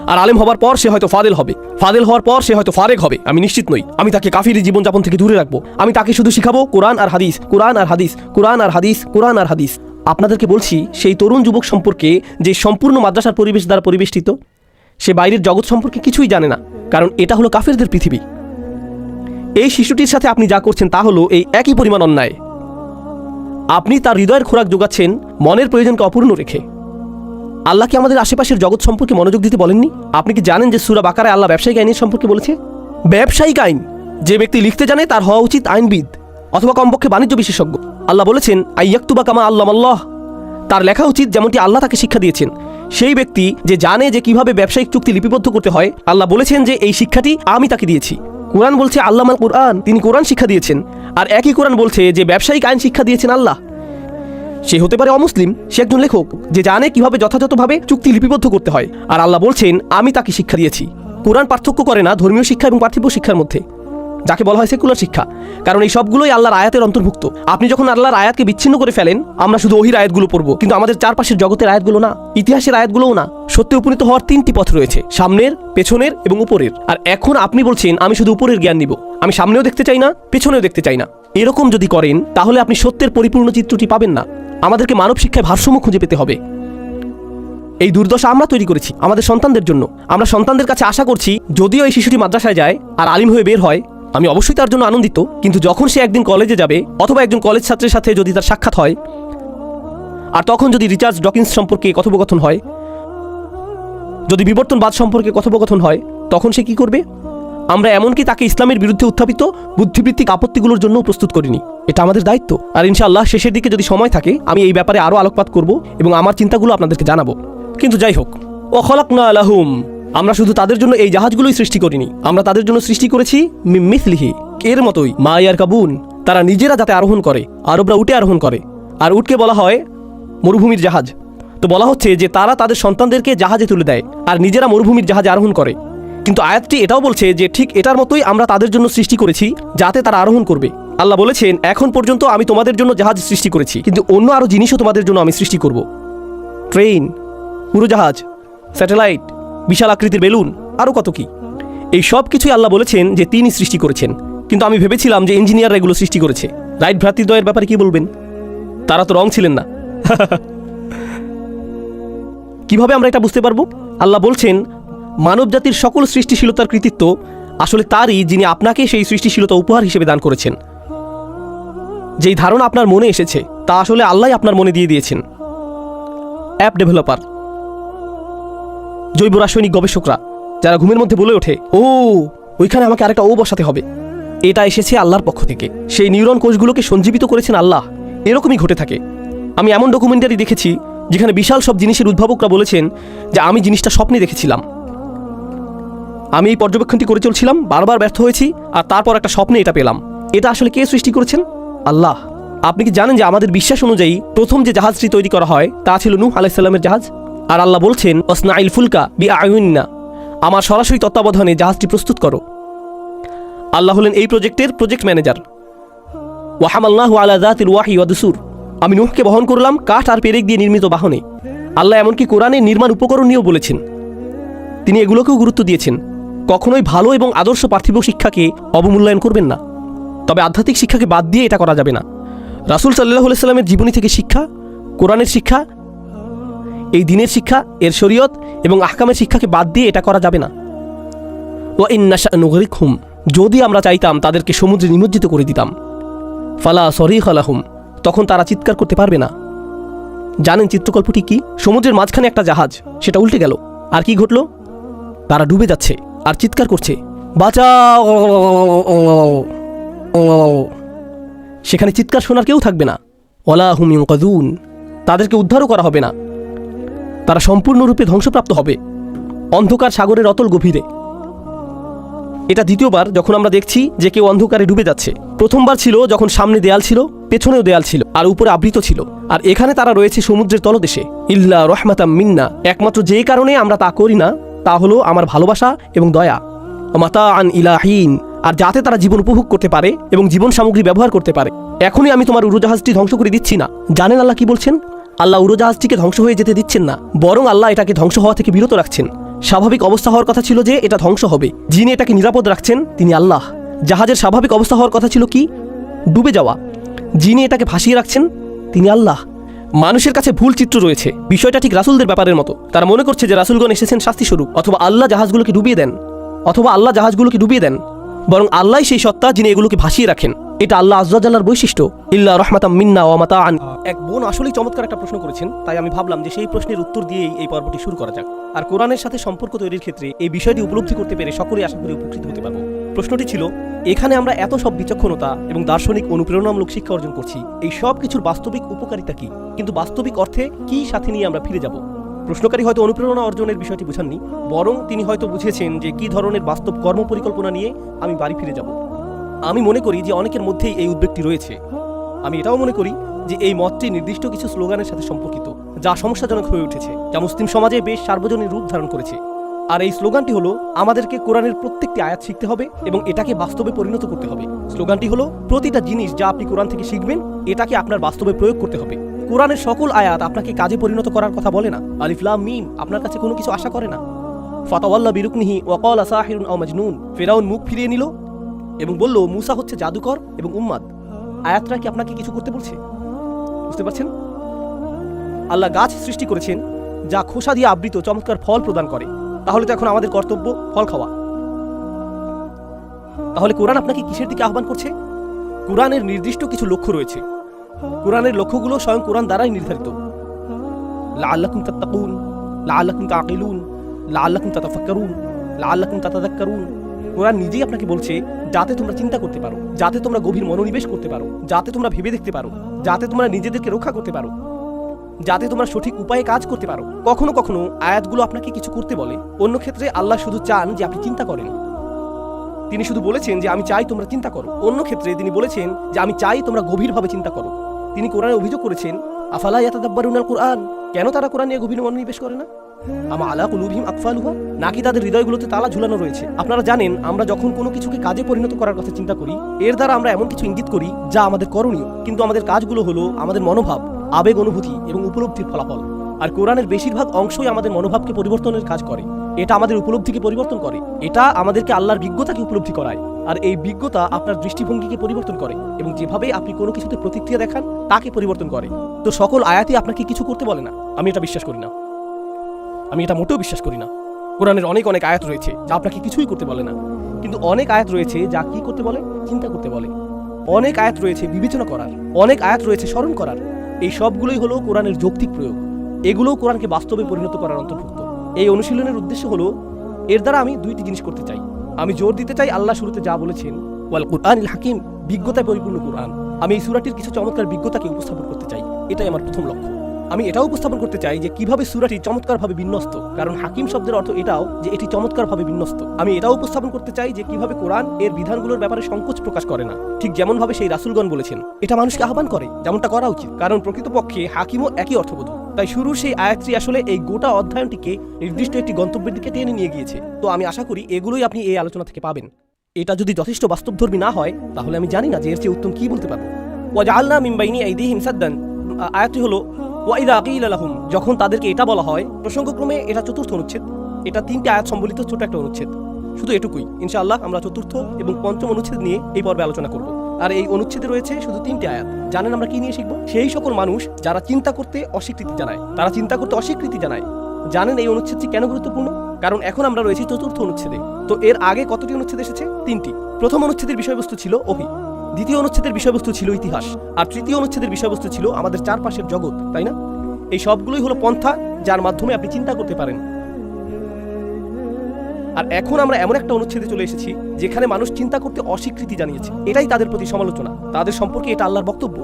আর আলেম হবার পর সে হয়তো ফাদেল হবে। ফাদেল হওয়ার পর সে হয়তো ফারেক হবে। আমি নিশ্চিত নই। আমি তাকে কাফির জীবনযাপন থেকে দূরে রাখব। আমি তাকে শুধু শিখাবো কোরআন আর হাদিস, কোরআন আর হাদিস, কোরআন আর হাদিস, কোরআন আর হাদিস। আপনাদেরকে বলছি, সেই তরুণ যুবক সম্পর্কে যে সম্পূর্ণ মাদ্রাসার পরিবেশ দ্বারা পরিবেষ্টিত, সে বাইরের জগৎ সম্পর্কে কিছুই জানে না। কারণ এটা হলো কাফেরদের পৃথিবী। এই শিশুটির সাথে আপনি যা করছেন তা হলো এই একই পরিমাণ অন্যায়। আপনি তার হৃদয়ের খোরাক যোগাচ্ছেন, মনের প্রয়োজনকে অপূর্ণ রেখে। আল্লাহ কি আমাদের আশেপাশের জগৎ সম্পর্কে মনোযোগ দিতে বলেননি? আপনি কি জানেন যে সুরা বাকারায় আল্লাহ ব্যবসায়িক আইনের সম্পর্কে বলেছে? ব্যবসায়িক আইন, যে ব্যক্তি লিখতে জানে তার হওয়া উচিত আইনবিদ অথবা কমপক্ষে বাণিজ্য বিশেষজ্ঞ। আল্লাহ বলেছেন, আইয়াক্তুবা কামা আল্লাহ আল্লাহ তার লেখা উচিত যেমনটি আল্লাহ তাকে শিক্ষা দিয়েছেন। সেই ব্যক্তি যে জানে যে কীভাবে ব্যবসায়িক চুক্তি লিপিবদ্ধ করতে হয়, আল্লাহ বলেছেন যে এই শিক্ষাটি আমি তাকে দিয়েছি। কোরআন বলছে আল্লাহ মাল কোরআন, তিনি কোরআন শিক্ষা দিয়েছেন। আর একই কোরআন বলছে যে ব্যবসায়িক আইন শিক্ষা দিয়েছেন আল্লাহ। সে হতে পারে অমুসলিম, সে একজন লেখক, যে জানে কীভাবে যথাযথভাবে চুক্তি লিপিবদ্ধ করতে হয়। আর আল্লাহ বলছেন, আমি তাকে শিক্ষা দিয়েছি। কোরআন পার্থক্য করে না ধর্মীয় শিক্ষা এবং পার্থিব শিক্ষার মধ্যে। যাকে বলা হয় সেকুলার শিক্ষা। কারণ এই সবগুলোই আল্লাহর আয়াতের অন্তর্ভুক্ত। আপনি যখন আল্লাহর আয়াতকে বিচ্ছিন্ন করে ফেলেন, আমরা শুধু ওহির আয়াতগুলো পড়ব। কিন্তু আমাদের চারপাশের জগতের আয়াতগুলো না, ইতিহাসের আয়াতগুলোও না। সত্যে উপনীত হওয়ার তিনটি পথ রয়েছে, সামনের, পেছনের এবং উপরের। আর এখন আপনি বলছেন, আমি শুধু উপরের জ্ঞান নিব। আমি সামনেও দেখতে চাই না, পেছনেও দেখতে চাই না। এরকম যদি করেন, তাহলে আপনি সত্যের পরিপূর্ণ চিত্রটি পাবেন না। আমাদেরকে মানব শিক্ষায় ভারসাম্য খুঁজে পেতে হবে। এই দুর্দশা আমরা তৈরি করেছি, আমাদের সন্তানদের জন্য। আমরা সন্তানদের কাছে আশা করছি, যদিও এই শিশুটি মাদ্রাসায় যায় আর আলিম হয়ে বের হয় আমি অবশ্যই তার জন্য আনন্দিত, কিন্তু যখন সে একদিন কলেজে যাবে, অথবা একজন কলেজ ছাত্রের সাথে যদি তার সাক্ষাৎ হয়, আর তখন যদি রিচার্জ ডকিন্স সম্পর্কে কথোপকথন হয়, যদি বিবর্তনবাদ সম্পর্কে কথোপকথন হয়, তখন সে কি করবে? আমরা এমনকি তাকে ইসলামের বিরুদ্ধে উত্থাপিত বুদ্ধিবৃত্তিক আপত্তিগুলোর জন্য প্রস্তুত করিনি। এটা আমাদের দায়িত্ব। আর ইনশাআল্লাহ শেষের দিকে যদি সময় থাকে, আমি এই ব্যাপারে আরও আলোকপাত করব এবং আমার চিন্তাগুলো আপনাদেরকে জানাব। কিন্তু যাই হোক ও খলাক না আলাহুম আমরা শুধু তাদের জন্য এই জাহাজগুলোই সৃষ্টি করিনি। আমরা তাদের জন্য সৃষ্টি করেছি মি- মিথলিহি এর মতোই মায়ার কাবুন, তারা নিজেরা যাতে আরোহণ করে, আরবরা উঠে আরোহণ করে। আর উটকে বলা হয় মরুভূমির জাহাজ। তো বলা হচ্ছে যে তারা তাদের সন্তানদেরকে জাহাজে তুলে দেয় আর নিজেরা মরুভূমির জাহাজে আরোহণ করে। কিন্তু আয়াতটি এটাও বলছে যে ঠিক এটার মতোই আমরা তাদের জন্য সৃষ্টি করেছি যাতে তারা আরোহণ করবে। আল্লাহ বলেছেন, এখন পর্যন্ত আমি তোমাদের জন্য জাহাজ সৃষ্টি করেছি, কিন্তু অন্য আরও জিনিসও তোমাদের জন্য আমি সৃষ্টি করব। ট্রেন উড়োজাহাজ স্যাটেলাইট বিশাল আকৃতির বেলুন আরও কত কি? এই সব কিছুই আল্লাহ বলেছেন যে তিনি সৃষ্টি করেছেন। কিন্তু আমি ভেবেছিলাম যে ইঞ্জিনিয়াররা এগুলো সৃষ্টি করেছে। রাইট ভ্রাতৃদ্বয়ের ব্যাপারে কি বলবেন? তারা তো রং ছিলেন না। কীভাবে আমরা এটা বুঝতে পারব? আল্লাহ বলছেন, মানবজাতির সকল সৃষ্টিশীলতার কৃতিত্ব আসলে তারই যিনি আপনাকে সেই সৃষ্টিশীলতা উপহার হিসেবে দান করেছেন। যেই ধারণা আপনার মনে এসেছে, তা আসলে আল্লাহ আপনার মনে দিয়ে দিয়েছেন। অ্যাপ ডেভেলপার জৈব রাসায়নিক গবেষকরা, যারা ঘুমের মধ্যে বলে ওঠে, ও, ওইখানে আমাকে আরেকটা ও বসাতে হবে। এটা এসেছে আল্লাহর পক্ষ থেকে। সেই নিউরন কোষগুলোকে সঞ্জীবিত করেছেন আল্লাহ। এরকমই ঘটে থাকে। আমি এমন ডকুমেন্টারি দেখেছি, যেখানে বিশাল সব জিনিসের উদ্ভাবকরা বলেছেন যে আমি জিনিসটা স্বপ্নে দেখেছিলাম। আমি এই পর্যবেক্ষণটি করে চলছিলাম, বারবার ব্যর্থ হয়েছি, আর তারপর একটা স্বপ্নে এটা পেলাম। এটা আসলে কে সৃষ্টি করেছেন? আল্লাহ। আপনি কি জানেন যে আমাদের বিশ্বাস অনুযায়ী প্রথম যে জাহাজটি তৈরি করা হয়, তা ছিল নূহ আলাইসাল্লামের জাহাজ? আর আল্লাহ বলছেন অসনাইল ফুলকা বি আয়ুন্না আমার সরাসরি তত্ত্বাবধানে জাহাজটি প্রস্তুত করো। আল্লাহ হলেন এই প্রজেক্টের প্রজেক্ট ম্যানেজার। ওয়াহামাল্লাহ আলা জাতিল ওয়াহি ওয়াদুসুর আমি নুহকে বহন করলাম কাঠ আর পেরেক দিয়ে নির্মিত বাহনে। আল্লাহ এমনকি কোরআনের নির্মাণ উপকরণ নিয়েও বলেছেন। তিনি এগুলোকেও গুরুত্ব দিয়েছেন। কখনোই ভালো এবং আদর্শ পার্থিব শিক্ষাকে অবমূল্যায়ন করবেন না। তবে আধ্যাত্মিক শিক্ষাকে বাদ দিয়ে এটা করা যাবে না। রাসুল সাল্লাহ সাল্লামের জীবনী থেকে শিক্ষা, কোরআনের শিক্ষা এই দিনের শিক্ষা, এর শরীয়ত এবং আহকামের শিক্ষাকে বাদ দিয়ে এটা করা যাবে না। ও ইন্নাশা নগরিক হুম যদি আমরা চাইতাম তাদেরকে সমুদ্রে নিমজ্জিত করে দিতাম। ফালা সরি খালাহুম তখন তারা চিৎকার করতে পারবে না। জানেন চিত্রকল্পটি কি? সমুদ্রের মাঝখানে একটা জাহাজ, সেটা উল্টে গেল। আর কি ঘটলো? তারা ডুবে যাচ্ছে আর চিৎকার করছে। বাঁচাও! সেখানে চিৎকার শোনার কেউ থাকবে না। ওলা হুমিং কদুন তাদেরকে উদ্ধারও করা হবে না। তারা সম্পূর্ণরূপে ধ্বংসপ্রাপ্ত হবে। অন্ধকার সাগরের অতল গভীরে। এটা দ্বিতীয়বার যখন আমরা দেখছি যে কেউ অন্ধকারে ডুবে যাচ্ছে। প্রথমবার ছিল যখন সামনে দেয়াল ছিল, পেছনেও দেয়াল ছিল, আর উপরে আবৃত ছিল। আর এখানে তারা রয়েছে সমুদ্রের তলদেশে। ইল্লা রহমাতাম মিন্না। একমাত্র যে কারণে আমরা তা করি না, তা হলো আমার ভালোবাসা এবং দয়া। মাতা আন ইলাহীন। আর যাতে তারা জীবন উপভোগ করতে পারে এবং জীবন সামগ্রী ব্যবহার করতে পারে। এখনই আমি তোমার উড়োজাহাজটি ধ্বংস করে দিচ্ছি না। জানেন আল্লাহ কি বলছেন? আল্লাহ উড়োজাহাজটিকে ধ্বংস হয়ে যেতে দিচ্ছেন না, বরং আল্লাহ এটাকে ধ্বংস হওয়া থেকে বিরত রাখছেন। স্বাভাবিক অবস্থা হওয়ার কথা ছিল যে এটা ধ্বংস হবে। যিনি এটাকে নিরাপদ রাখছেন, তিনি আল্লাহ। জাহাজের স্বাভাবিক অবস্থা হওয়ার কথা ছিল কি? ডুবে যাওয়া। যিনি এটাকে ভাসিয়ে রাখছেন, তিনি আল্লাহ। মানুষের কাছে ভুল চিত্র রয়েছে। বিষয়টা ঠিক রাসুলদের ব্যাপারের মতো। তারা মনে করছে যে রাসুলগণ এসেছেন শাস্তি স্বরূপ অথবা আল্লাহ জাহাজগুলোকে ডুবিয়ে দেন, অথবা আল্লাহ জাহাজগুলোকে ডুবিয়ে দেন। বরং আল্লাহ সেই সত্তা যিনি এগুলোকে ভাসিয়ে রাখেন। এটা আল্লাহ আজ্লার বৈশিষ্ট্য। ইল্লা রহমাতাম মিন্না ও মাতা আন এক বোন আসলেই চমৎকার একটা প্রশ্ন করেছেন, তাই আমি ভাবলাম যে সেই প্রশ্নের উত্তর দিয়েই এই পর্বটি শুরু করা যাক। আর কোরআনের সাথে সম্পর্ক তৈরির ক্ষেত্রে এই বিষয়টি উপলব্ধি করতে পেরে সকলেই আশা করি উপকৃত হতে পারব। প্রশ্নটি ছিল, এখানে আমরা এত সব বিচক্ষণতা এবং দার্শনিক অনুপ্রেরণামূলক শিক্ষা অর্জন করছি, এই সব কিছুর বাস্তবিক উপকারিতা কি? কিন্তু বাস্তবিক অর্থে কি সাথে নিয়ে আমরা ফিরে যাব? প্রশ্নকারী হয়তো অনুপ্রেরণা অর্জনের বিষয়টি বুঝাননি, বরং তিনি হয়তো বুঝেছেন যে কি ধরনের বাস্তব কর্ম পরিকল্পনা নিয়ে আমি বাড়ি ফিরে যাব। আমি মনে করি যে অনেকের মধ্যেই এই উদ্বেগটি রয়েছে। আমি এটাও মনে করি যে এই মতটি নির্দিষ্ট কিছু স্লোগানের সাথে সম্পর্কিত, যা সমস্যাজনক হয়ে উঠেছে, যা মুসলিম সমাজে বেশ সার্বজনীন রূপ ধারণ করেছে। আর এই স্লোগানটি হলো, আমাদেরকে কোরআনের প্রত্যেকটি আয়াত শিখতে হবে এবং এটাকে বাস্তবে পরিণত করতে হবে। স্লোগানটি হলো, প্রতিটা জিনিস যা আপনি কোরআন থেকে শিখবেন, এটাকে আপনার বাস্তবে প্রয়োগ করতে হবে। কোরআনের সকল আয়াত আপনাকে কাজে পরিণত করার কথা বলে না। আলিফলাম মিম, আপনার কাছে কোনো কিছু আশা করে না। ফাতাওয়াল্লা বিরুকনিহি ওয়াকাল সাহিরুন আও মাজনুন। ফেরাউন মুখ ফিরিয়ে নিল এবং বলল, মুসা হচ্ছে জাদুকর এবং উম্মাদ। আয়াতরা কি আপনাকে কিছু করতে বলছে? বুঝতে পারছেন? আল্লাহ গাছ সৃষ্টি করেছেন, যা খোসা দিয়ে আবৃত চমৎকার ফল প্রদান করে। তাহলে তো এখন আমাদের কর্তব্য ফল খাওয়া। তাহলে কোরআন আপনাকে কিসের দিকে আহ্বান করছে? কোরআনের নির্দিষ্ট কিছু লক্ষ্য রয়েছে। কোরআনের লক্ষ্যগুলো স্বয়ং কোরআন দ্বারাই নির্ধারিত। তাত্তাকুন লাআল্লাকুম তাতাফাক্কারুন, লাআল্লাকুম তাতাযাক্কারুন। কোরআন নিজেই আপনাকে বলছে, যাতে তোমরা চিন্তা করতে পারো, যাতে তোমরা গভীর মনোনিবেশ করতে পারো, যাতে তোমরা ভেবে দেখতে পারো, যাতে তোমরা নিজেদেরকে রক্ষা করতে পারো, যাতে তোমরা সঠিক উপায়ে কাজ করতে পারো। কখনো কখনো আয়াতগুলো আপনাকে কিছু করতে বলে। অন্য ক্ষেত্রে আল্লাহ শুধু চান যে আপনি চিন্তা করেন। তিনি শুধু বলেছেন যে, আমি চাই তোমরা চিন্তা করো। অন্য ক্ষেত্রে তিনি বলেছেন যে, আমি চাই তোমরা গভীরভাবে চিন্তা করো। তিনি কোরআনে অভিযোগ করেছেন, আফালা ইয়াতাদাব্বারুনাল কোরআন? কেন তারা কোরআন নিয়ে গভীর মনোনিবেশ করে না? আমা আলা কুলুবহিম আকফালুহা, নাকি তাদের হৃদয়গুলোতে তালা ঝুলানো রয়েছে? আপনারা জানেন, আমরা যখন কোনো কিছুকে কাজে পরিণত করার কথা চিন্তা করি, এর দ্বারা আমরা এমন কিছু ইঙ্গিত করি যা আমাদের করণীয়। কিন্তু আমাদের কাজগুলো হলো আমাদের মনোভাব, আবেগ অনুভূতি এবং উপলব্ধির ফলাফল। আর কোরআনের বেশিরভাগ অংশই আমাদের মনোভাবকে পরিবর্তনের কাজ করে। এটা আমাদের উপলব্ধিকে পরিবর্তন করে। এটা আমাদেরকে আল্লাহর বিজ্ঞতাকে উপলব্ধি করায়। আর এই বিজ্ঞতা আপনার দৃষ্টিভঙ্গিকে পরিবর্তন করে এবং যেভাবে আপনি কোনো কিছুতে প্রতিক্রিয়া দেখান, তাকে পরিবর্তন করে। তো সকল আয়াতই আপনাকে কিছু করতে বলে না। আমি এটা বিশ্বাস করি না। আমি এটা মোটেও বিশ্বাস করি না। কোরআনের অনেক অনেক আয়াত রয়েছে, যা আপনাকে কিছুই করতে বলে না। কিন্তু অনেক আয়াত রয়েছে, যা কি করতে বলে? চিন্তা করতে বলে। অনেক আয়াত রয়েছে, বিবেচনা করার। অনেক আয়াত রয়েছে, স্মরণ করার। এই সবগুলোই হলো কোরআনের যৌক্তিক প্রয়োগ। এগুলোও কোরআনকে বাস্তবে পরিণত করার অন্তর্ভুক্ত। এই অনুশীলনের উদ্দেশ্য হলো, এর দ্বারা আমি দুইটি জিনিস করতে চাই। আমি জোর দিতে চাই আল্লাহ শুরুতে যা বলেছেন, ওয়াল কুরআন হাকিম, বিজ্ঞতায় পরিপূর্ণ কোরআন। আমি এই সুরাটির কিছু চমৎকার বিজ্ঞতাকে উপস্থাপন করতে চাই। এটাই আমার প্রথম লক্ষ্য। আমি এটাও উপস্থাপন করতে চাই যে কীভাবে সুরাটি চমৎকারভাবে বিন্যস্ত, কারণ হাকিম শব্দের অর্থ এটাও যে এটি চমৎকারভাবে বিন্যস্ত। আমি এটাও উপস্থাপন করতে চাই যে কীভাবে কোরআন এর বিধানগুলোর ব্যাপারে সংকোচ প্রকাশ করে না। ঠিক যেমন ভাবে সেই রাসুলগণ বলেছেন, এটা মানুষকে আহ্বান করে, যেমনটা করা উচিত, কারণ প্রকৃতপক্ষে হাকিমও একই অর্থবোধ তাই শুরুর সেই আয়াতটি আসলে এই গোটা অধ্যয়নটিকে নির্দিষ্ট একটি গন্তব্যের দিকে টেনে নিয়ে গিয়েছে। তো আমি আশা করি এগুলোই আপনি এই আলোচনা থেকে পাবেন। এটা যদি যথেষ্ট বাস্তবধর্মী না হয়, তাহলে আমি জানি না যে এর চেয়ে উত্তম কি বলতে পারব। ওয়াজআলনা মিন বাইনি আইদিহিম সাদ্দান। আ- আয়াতটি হলো যখন তাদেরকে এটা বলা হয়, প্রসঙ্গক্রমে এটা চতুর্থ অনুচ্ছেদ। এটা তিনটি আয়াত সম্বলিত ছোট একটা অনুচ্ছেদ। শুধু এটুকুই। ইনশাআল্লাহ আমরা চতুর্থ এবং পঞ্চম অনুচ্ছেদ নিয়ে এই পর্বে আলোচনা করব। আর এই অনুচ্ছেদে রয়েছে শুধু তিনটি আয়াত। জানেন আমরা কি নিয়ে শিখব? সেই সকল মানুষ যারা চিন্তা করতে অস্বীকৃতি জানায়। তারা চিন্তা করতে অস্বীকৃতি জানায়। জানেন এই অনুচ্ছেদটি কেন গুরুত্বপূর্ণ? কারণ এখন আমরা রয়েছি চতুর্থ অনুচ্ছেদে। তো এর আগে কতটি অনুচ্ছেদ এসেছে? তিনটি। প্রথম অনুচ্ছেদের বিষয়বস্তু ছিল অভি দ্বিতীয় অনুচ্ছেদের বিষয়বস্তু ছিল ইতিহাস, আর তৃতীয় অনুচ্ছেদের বিষয়বস্তু ছিল আমাদের চারপাশের জগৎ, তাই না? এই সবগুলোই হলো পন্থা, যার মাধ্যমে আপনি চিন্তা করতে পারেন। আর এখন আমরা এমন একটা অনুচ্ছেদে চলে এসেছি, যেখানে মানুষ চিন্তা করতে অস্বীকৃতি জানিয়েছে। এটাই তাদের প্রতি সমালোচনা। তাদের সম্পর্কে এটা আল্লাহর বক্তব্য।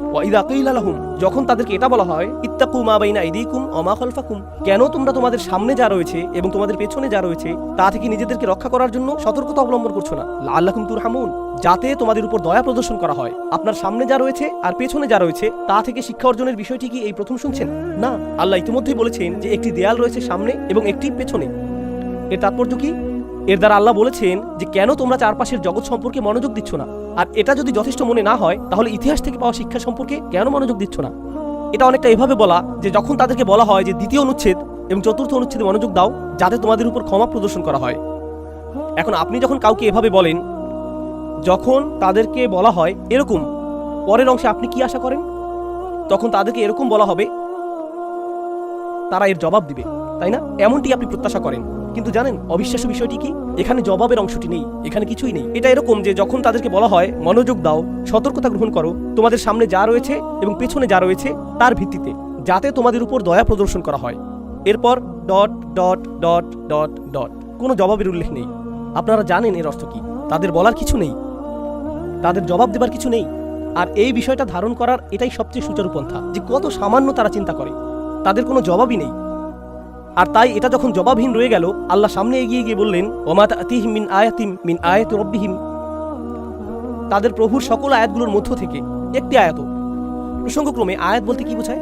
যখন তাদেরকে এটা বলা হয়, ইত্তাকু মা বাইনা আইদিকুম অমা খলফাকুম, কেন তোমরা তোমাদের সামনে যা রয়েছে এবং তোমাদের পেছনে যা রয়েছে, তা থেকে নিজেদেরকে রক্ষা করার জন্য সতর্কতা অবলম্বন করছ না। আল্লাহুম তুরহামুন, যাতে তোমাদের উপর দয়া প্রদর্শন করা হয়। আপনার সামনে যা রয়েছে আর পেছনে যা রয়েছে, তা থেকে শিক্ষা অর্জনের বিষয়টি কি এই প্রথম শুনছেন? না। আল্লাহ ইতিমধ্যেই বলেছেন যে একটি দেয়াল রয়েছে সামনে এবং একটি পেছনে। এর তাৎপর্য কি? এর দ্বারা আল্লাহ বলেছেন যে কেন তোমরা চারপাশের জগৎ সম্পর্কে মনোযোগ দিচ্ছ না? আর এটা যদি যথেষ্ট মনে না হয়, তাহলে ইতিহাস থেকে পাওয়া শিক্ষা সম্পর্কে কেন মনোযোগ দিচ্ছ না? এটা অনেকটা এভাবে বলা যে যখন তাদেরকে বলা হয় যে দ্বিতীয় অনুচ্ছেদ এবং চতুর্থ অনুচ্ছেদে মনোযোগ দাও, যাতে তোমাদের উপর ক্ষমা প্রদর্শন করা হয়। এখন আপনি যখন কাউকে এভাবে বলেন, যখন তাদেরকে বলা হয় এরকম, পরের অংশে আপনি কি আশা করেন? তখন তাদেরকে এরকম বলা হবে, তারা এর জবাব দিবে। তাই না? এমনটি আপনি প্রত্যাশা করেন। কিন্তু জানেন, অবিশ্বাস্য বিষয়টি কি? এখানে জবাবের অংশটি নেই, এখানে কিছুই নেই। এটা এরকম যে যখন তাদেরকে বলা হয়, মনোযোগ দাও, সতর্কতা গ্রহণ করো, তোমাদের সামনে যা রয়েছে এবং পেছনে যা রয়েছে, তার ভিত্তিতে, যাতে তোমাদের উপর দয়া প্রদর্শন করা হয়। এরপর, dot dot dot dot dot. কোনো জবাবের উল্লেখ নেই। আপনারা জানেন এর অর্থ কি। তাদের বলার কিছু নেই। তাদের জবাব দেবার কিছু নেই। আর এই বিষয়টা ধারণ করার এটাই সবচেয়ে সুচারু পন্থা যে কত সামান্য তারা চিন্তা করে। তাদের কোনো জবাবই নেই। আর তাই এটা যখন জবাবহীন রয়ে গেল, আল্লাহ সামনে এগিয়ে গিয়ে বললেন ওমাত আতিহিম মিন আয়াতিম মিন আয়াত রব্বিহিম। তাদের প্রভুর সকল আয়াতগুলোর মধ্য থেকে একটি আয়াত প্রসঙ্গক্রমে আয়াত বলতে কি বোঝায়?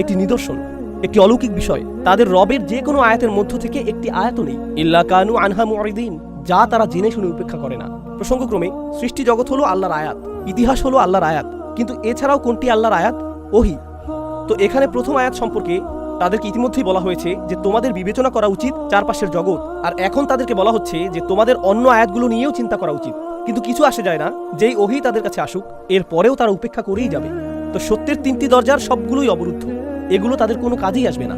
একটি নিদর্শন, একটি অলৌকিক বিষয়। তাদের রবের যে কোনো আয়াতের মধ্য থেকে একটি আয়াত নেই। ইল্লা কানু আনহা মুরিদিন, যা তারা জেনে শুনে উপেক্ষা করে না। প্রসঙ্গক্রমে, সৃষ্টি জগৎ হলো আল্লাহর আয়াত, ইতিহাস হলো আল্লাহর আয়াত, কিন্তু এছাড়াও কোনটি আল্লাহর আয়াত? ওহি। তো এখানে প্রথম আয়াত সম্পর্কে তাদেরকে ইতিমধ্যেই বলা হয়েছে যে তোমাদের বিবেচনা করা উচিত চারপাশের জগৎ, আর এখন তাদেরকে বলা হচ্ছে যে তোমাদের অন্য আয়াতগুলো নিয়েও চিন্তা করা উচিত। কিন্তু কিছু আসে যায় না, যেই ওহি তাদের কাছে আসুক, এর পরেও তারা উপেক্ষা করেই যাবে। তো সত্যের তিনটি দরজার সবগুলোই অবরুদ্ধ, এগুলো তাদের কোনো কাজেই আসবে না।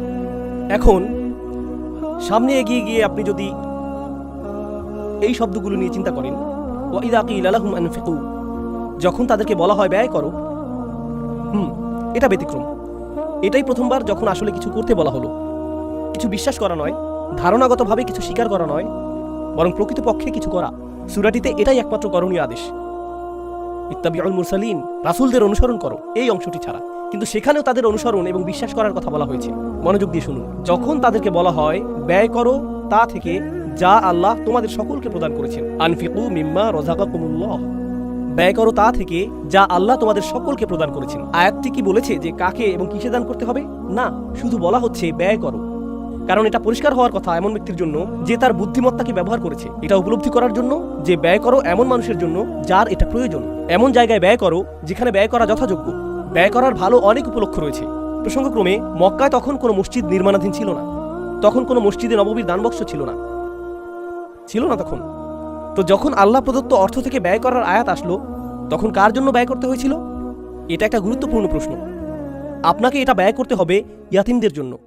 এখন, সামনে এগিয়ে গিয়ে আপনি যদি এই শব্দগুলো নিয়ে চিন্তা করেন যখন তাদেরকে বলা হয় ব্যয় করো, হুম, এটা ব্যতিক্রম। এটাই প্রথমবার যখন আসলে কিছু করতে বলা হলো। কিছু বিশ্বাস করা নয়, ধারণাগতভাবে কিছু স্বীকার করা নয়, বরং প্রকৃতপক্ষে কিছু করা। সুরাটিতে এটাই একমাত্র করণীয় আদেশ। ইত্তাবিউল মুরসালিন, রাসূলদের অনুসরণ করো, এই অংশটি ছাড়া। কিন্তু সেখানেও তাদের অনুসরণ এবং বিশ্বাস করার কথা বলা হয়েছে। মনোযোগ দিয়ে শুনুন। যখন তাদেরকে বলা হয়, ব্যয় করো, তা থেকে যা আল্লাহ তোমাদের সকলকে প্রদান করেছেন। আনফিকু মিম্মা রাযাকাকুমুল্লাহ। ব্যয় করো তা থেকে যা আল্লাহ তোমাদের সকলকে প্রদান করেছেন। আয়াতটি কি বলেছে যে কাকে এবং কিসে দান করতে হবে? না, শুধু বলা হচ্ছে ব্যয় করো। কারণ এটা পরিষ্কার হওয়ার কথা এমন ব্যক্তির জন্য যে তার বুদ্ধিমত্তাকে ব্যবহার করেছে। এটা উপলব্ধি করার জন্য যে ব্যয় করো এমন মানুষের জন্য যার এটা প্রয়োজন। এমন জায়গায় ব্যয় করো যেখানে ব্যয় করা যথাযোগ্য। ব্যয় করার ভালো অনেক উপলক্ষ রয়েছে। প্রসঙ্গক্রমে, মক্কায় তখন কোনো মসজিদ নির্মাণাধীন ছিল না। তখন কোনো মসজিদে নববীর দানবক্স ছিল না। ছিল না তখন। তো যখন আল্লাহ প্রদত্ত অর্থ থেকে ব্যয় করার আয়াত আসলো, তখন কার জন্য ব্যয় করতে হয়েছিল? এটা একটা গুরুত্বপূর্ণ প্রশ্ন। আপনাকে এটা ব্যয় করতে হবে ইয়াতিমদের জন্য,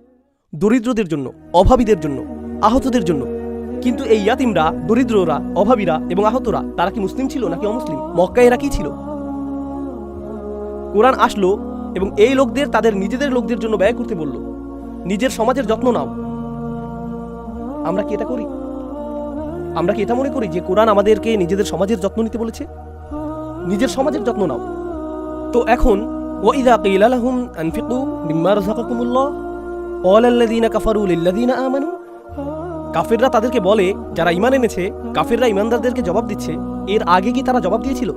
দরিদ্রদের জন্য, অভাবীদের জন্য, আহতদের জন্য। কিন্তু এই ইয়াতিমরা, দরিদ্ররা, অভাবীরা এবং আহতরা, তারা কি মুসলিম ছিল নাকি অমুসলিম? মক্কা এরা কি ছিল? কোরআন আসলো এবং এই লোকদের, তাদের নিজেদের লোকদের জন্য ব্যয় করতে বলল। নিজের সমাজের যত্ন নাও। আমরা কি এটা করি? আমরা কি এটা মনে করি যে কোরআন আমাদেরকে নিজেদের সমাজের যত্ন নিতে বলেছে? নিজের সমাজের যত্ন নাও। তো এখন লাহুম আনফিকু মিম্মা রাযাকাকুমুল্লাহ ক্বালা আল্লাযীনা কাফারু লিল্লাযীনা আমানু। কাফেররা তাদেরকে বলে, যারা ঈমান এনেছে, কাফেররা ঈমানদারদেরকে জবাব দিচ্ছে। এর আগে কি তারা জবাব দিয়েছিল?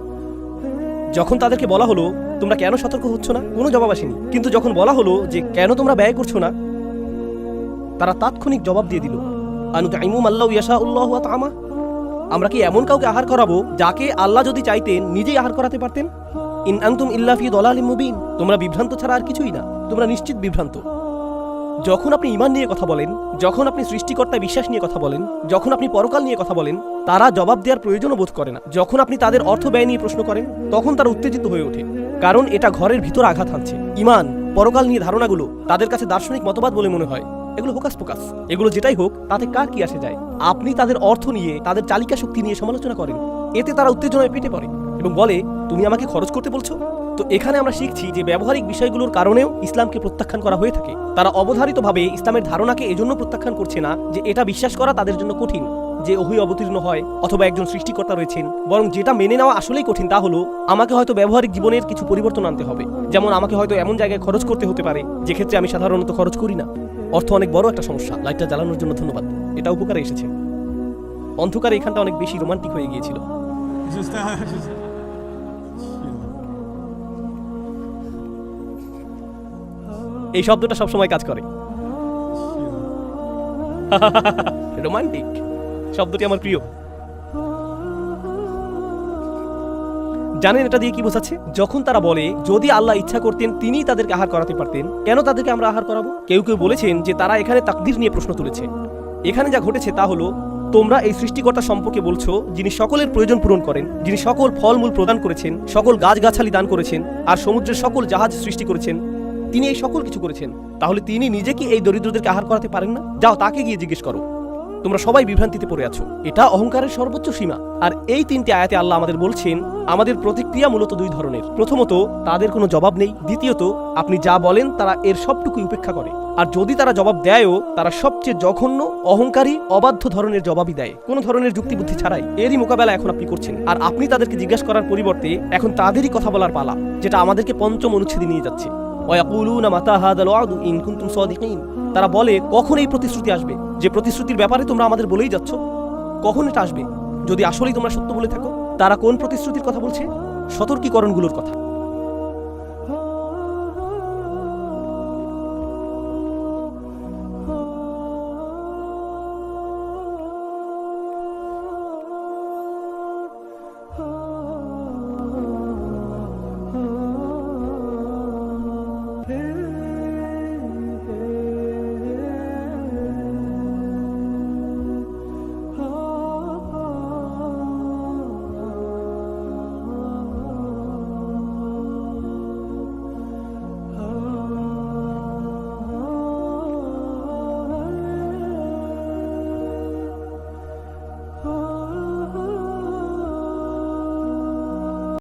যখন তাদেরকে বলা হলো, তোমরা কেন সতর্ক হচ্ছ না? কোনো জবাব আসেনি। কিন্তু যখন বলা হলো যে, কেন তোমরা ব্যয় করছ না? তারা তাৎক্ষণিক জবাব দিয়ে দিল। আল্লাহ আমরা কি এমন কাউকে আহার করাবো যাকে আল্লাহ যদি চাইতেন নিজেই আহার করাতে পারতেন? ইন আনতুম ইল্লাফি দলালিম মুবিন। তোমরা বিভ্রান্ত ছাড়া আর কিছুই না। তোমরা নিশ্চিত বিভ্রান্ত। যখন আপনি ইমান নিয়ে কথা বলেন, যখন আপনি সৃষ্টিকর্তা বিশ্বাস নিয়ে কথা বলেন, যখন আপনি পরকাল নিয়ে কথা বলেন, তারা জবাব দেওয়ার প্রয়োজনও বোধ করে না। যখন আপনি তাদের অর্থ ব্যয় নিয়ে প্রশ্ন করেন, তখন তারা উত্তেজিত হয়ে ওঠে। কারণ এটা ঘরের ভিতর আঘাত হানছে। ইমান পরকাল নিয়ে ধারণাগুলো তাদের কাছে দার্শনিক মতবাদ বলে মনে হয়। এগুলো হোকাস পোকাস এগুলো যেটাই হোক, তাতে কার কি আসে যায়? আপনি তাদের অর্থ নিয়ে, তাদের চালিকা শক্তি নিয়ে সমালোচনা করেন। এতে তারা উত্তেজনায় পেটে পড়ে এবং বলে, তুমি আমাকে খরচ করতে বলছো? তো এখানে আমরা শিখছি যে ব্যবহারিক বিষয়গুলোর কারণেও ইসলামকে প্রত্যাখ্যান করা হয়ে থাকে। তারা অবধারিতভাবে ইসলামের ধারণাকে এজন্য প্রত্যাখ্যান করছে না যে এটা বিশ্বাস করা তাদের জন্য কঠিন। যে ওহি অবতীর্ণ হয় অথবা একজন সৃষ্টিকর্তা রয়েছেন, বরং যেটা মেনে নেওয়া আসলেই কঠিন তা হলো, আমাকে হয়তো ব্যবহারিক জীবনের কিছু পরিবর্তন আনতে হবে। যেমন আমাকে হয়তো এমন জায়গায় খরচ করতে হতে পারে যে ক্ষেত্রে আমি সাধারণত খরচ করি না। অর্থ অনেক বড় একটা সমস্যা। লাইটটা জ্বালানোর জন্য ধন্যবাদ। এটা উপকারে এসেছে। অন্ধকারে এখানটা অনেক বেশি রোমান্টিক হয়ে গিয়েছিল। এই শব্দটা সবসময় কাজ করে। রোমান্টিক। শব্দটি আমার প্রিয়। জানেন এটা দিয়ে কি বোঝাচ্ছে? যখন তারা বলে, যদি আল্লাহ ইচ্ছা করতেন, তিনিই তাদেরকে আহার করাতে পারতেন, কেন তাদেরকে আমরা আহার করাবো? কেউ কেউ বলেছেন যে তারা এখানে তাকদির নিয়ে প্রশ্ন তুলেছে। এখানে যা ঘটেছে তা হলো, তোমরা এই সৃষ্টিকর্তা সম্পর্কে বলছো, যিনি সকলের প্রয়োজন পূরণ করেন, যিনি সকল ফলমূল প্রদান করেছেন, সকল গাছগাছালি দান করেছেন, আর সমুদ্রের সকল জাহাজ সৃষ্টি করেছেন, তিনি এই সকল কিছু করেছেন। তাহলে তিনি নিজে কি এই দরিদ্রদেরকে আহার করাতে পারেন না? যাও তাকে গিয়ে জিজ্ঞেস করো। তোমরা সবাই বিভ্রান্তিতে পড়ে আছো। এটা অহংকারের সর্বোচ্চ সীমা। আর এই তিনটি আয়াতে আল্লাহ আমাদের বলছেন, আমাদের প্রতিক্রিয়া মূলত দুই ধরনের। প্রথমত, তাদের কোনো জবাব নেই। দ্বিতীয়ত, আপনি যা বলেন তারা এর সবটুকুই উপেক্ষা করে। আর যদি তারা জবাব দেয়ও, তারা সবচেয়ে জঘন্য, অহংকারী, অবাধ্য ধরনের জবাবই দেয়। কোনো ধরনের যুক্তিবুদ্ধি ছাড়াই। এরই মোকাবেলা এখন আপনি করছেন। আর আপনি তাদেরকে জিজ্ঞাসা করার পরিবর্তে এখন তাদেরই কথা বলার পালা, যেটা আমাদেরকে পঞ্চম অনুচ্ছেদে নিয়ে যাচ্ছে। মাতা তারা বলে, কখন এই প্রতিশ্রুতি আসবে? যে প্রতিশ্রুতির ব্যাপারে তোমরা আমাদের বলেই যাচ্ছ। কখন এটা আসবে? যদি আসলেই তোমরা সত্য বলে থাকো, তারা কোন প্রতিশ্রুতির কথা বলছে? সতর্কীকরণগুলোর কথা।